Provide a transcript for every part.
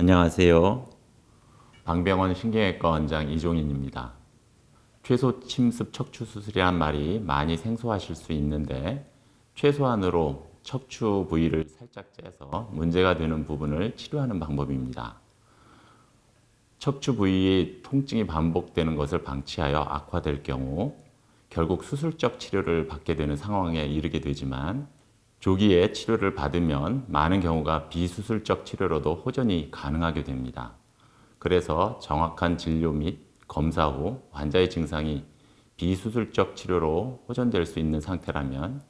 안녕하세요. 방병원 신경외과 원장 이종인입니다. 최소 침습 척추 수술이란 말이 많이 생소하실 수 있는데 최소한으로 척추 부위를 살짝 째서 문제가 되는 부분을 치료하는 방법입니다. 척추 부위의 통증이 반복되는 것을 방치하여 악화될 경우 결국 수술적 치료를 받게 되는 상황에 이르게 되지만 조기에 치료를 받으면 많은 경우가 비수술적 치료로도 호전이 가능하게 됩니다. 그래서 정확한 진료 및 검사 후 환자의 증상이 비수술적 치료로 호전될 수 있는 상태라면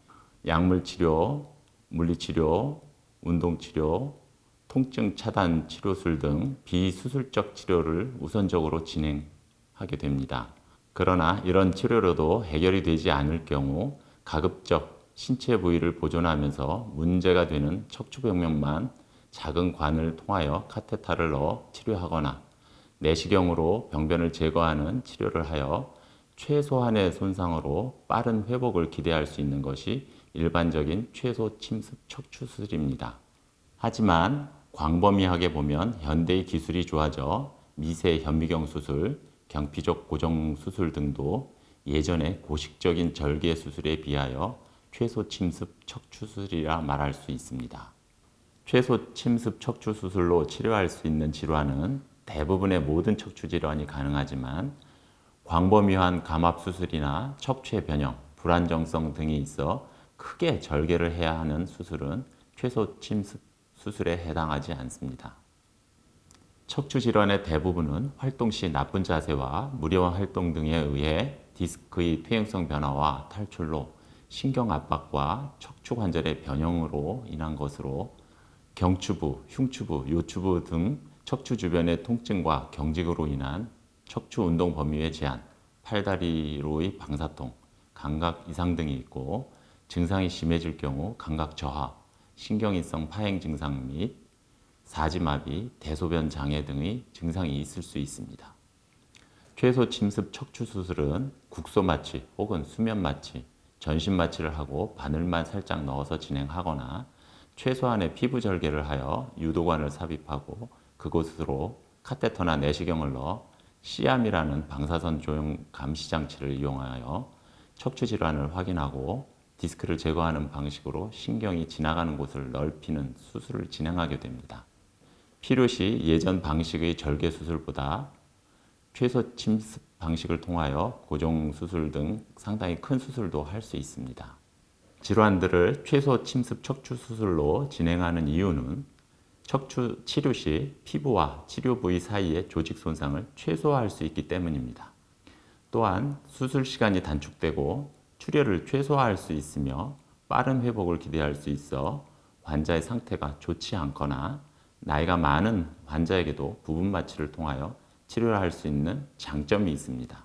약물 치료, 물리 치료, 운동 치료, 통증 차단 치료술 등 비수술적 치료를 우선적으로 진행하게 됩니다. 그러나 이런 치료로도 해결이 되지 않을 경우 가급적 신체 부위를 보존하면서 문제가 되는 척추벽면만 작은 관을 통하여 카테타를 넣어 치료하거나 내시경으로 병변을 제거하는 치료를 하여 최소한의 손상으로 빠른 회복을 기대할 수 있는 것이 일반적인 최소 침습 척추 수술입니다. 하지만 광범위하게 보면 현대의 기술이 좋아져 미세 현미경 수술, 경피족 고정 수술 등도 예전의 고식적인 절개 수술에 비하여 최소 침습 척추 수술이라 말할 수 있습니다. 최소 침습 척추 수술로 치료할 수 있는 질환은 대부분의 모든 척추 질환이 가능하지만 광범위한 감압 수술이나 척추의 변형, 불안정성 등이 있어 크게 절개를 해야 하는 수술은 최소 침습 수술에 해당하지 않습니다. 척추 질환의 대부분은 활동 시 나쁜 자세와 무리한 활동 등에 의해 디스크의 퇴행성 변화와 탈출로 신경 압박과 척추 관절의 변형으로 인한 것으로 경추부, 흉추부, 요추부 등 척추 주변의 통증과 경직으로 인한 척추 운동 범위의 제한, 팔다리로의 방사통, 감각 이상 등이 있고 증상이 심해질 경우 감각 저하, 신경이성 파행 증상 및 사지마비, 대소변 장애 등의 증상이 있을 수 있습니다. 최소 침습 척추 수술은 국소 마취 혹은 수면 마취, 전신 마취를 하고 바늘만 살짝 넣어서 진행하거나 최소한의 피부 절개를 하여 유도관을 삽입하고 그곳으로 카테터나 내시경을 넣어 시암이라는 방사선 조형 감시 장치를 이용하여 척추 질환을 확인하고 디스크를 제거하는 방식으로 신경이 지나가는 곳을 넓히는 수술을 진행하게 됩니다. 필요시 예전 방식의 절개 수술보다 최소 침습 방식을 통하여 고정 수술 등 상당히 큰 수술도 할 수 있습니다. 질환들을 최소 침습 척추 수술로 진행하는 이유는 척추 치료 시 피부와 치료 부위 사이의 조직 손상을 최소화할 수 있기 때문입니다. 또한 수술 시간이 단축되고 출혈을 최소화할 수 있으며 빠른 회복을 기대할 수 있어 환자의 상태가 좋지 않거나 나이가 많은 환자에게도 부분 마취를 통하여 치료를 할 수 있는 장점이 있습니다.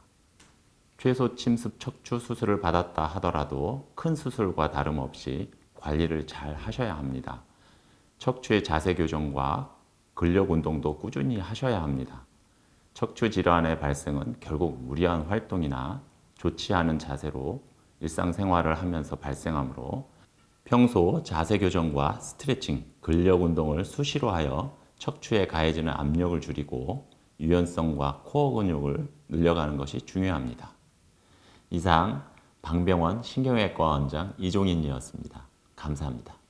최소 침습 척추 수술을 받았다 하더라도 큰 수술과 다름없이 관리를 잘 하셔야 합니다. 척추의 자세 교정과 근력 운동도 꾸준히 하셔야 합니다. 척추 질환의 발생은 결국 무리한 활동이나 좋지 않은 자세로 일상생활을 하면서 발생하므로 평소 자세 교정과 스트레칭, 근력 운동을 수시로 하여 척추에 가해지는 압력을 줄이고 유연성과 코어 근육을 늘려가는 것이 중요합니다. 이상 방병원 신경외과 원장 이종인이었습니다. 감사합니다.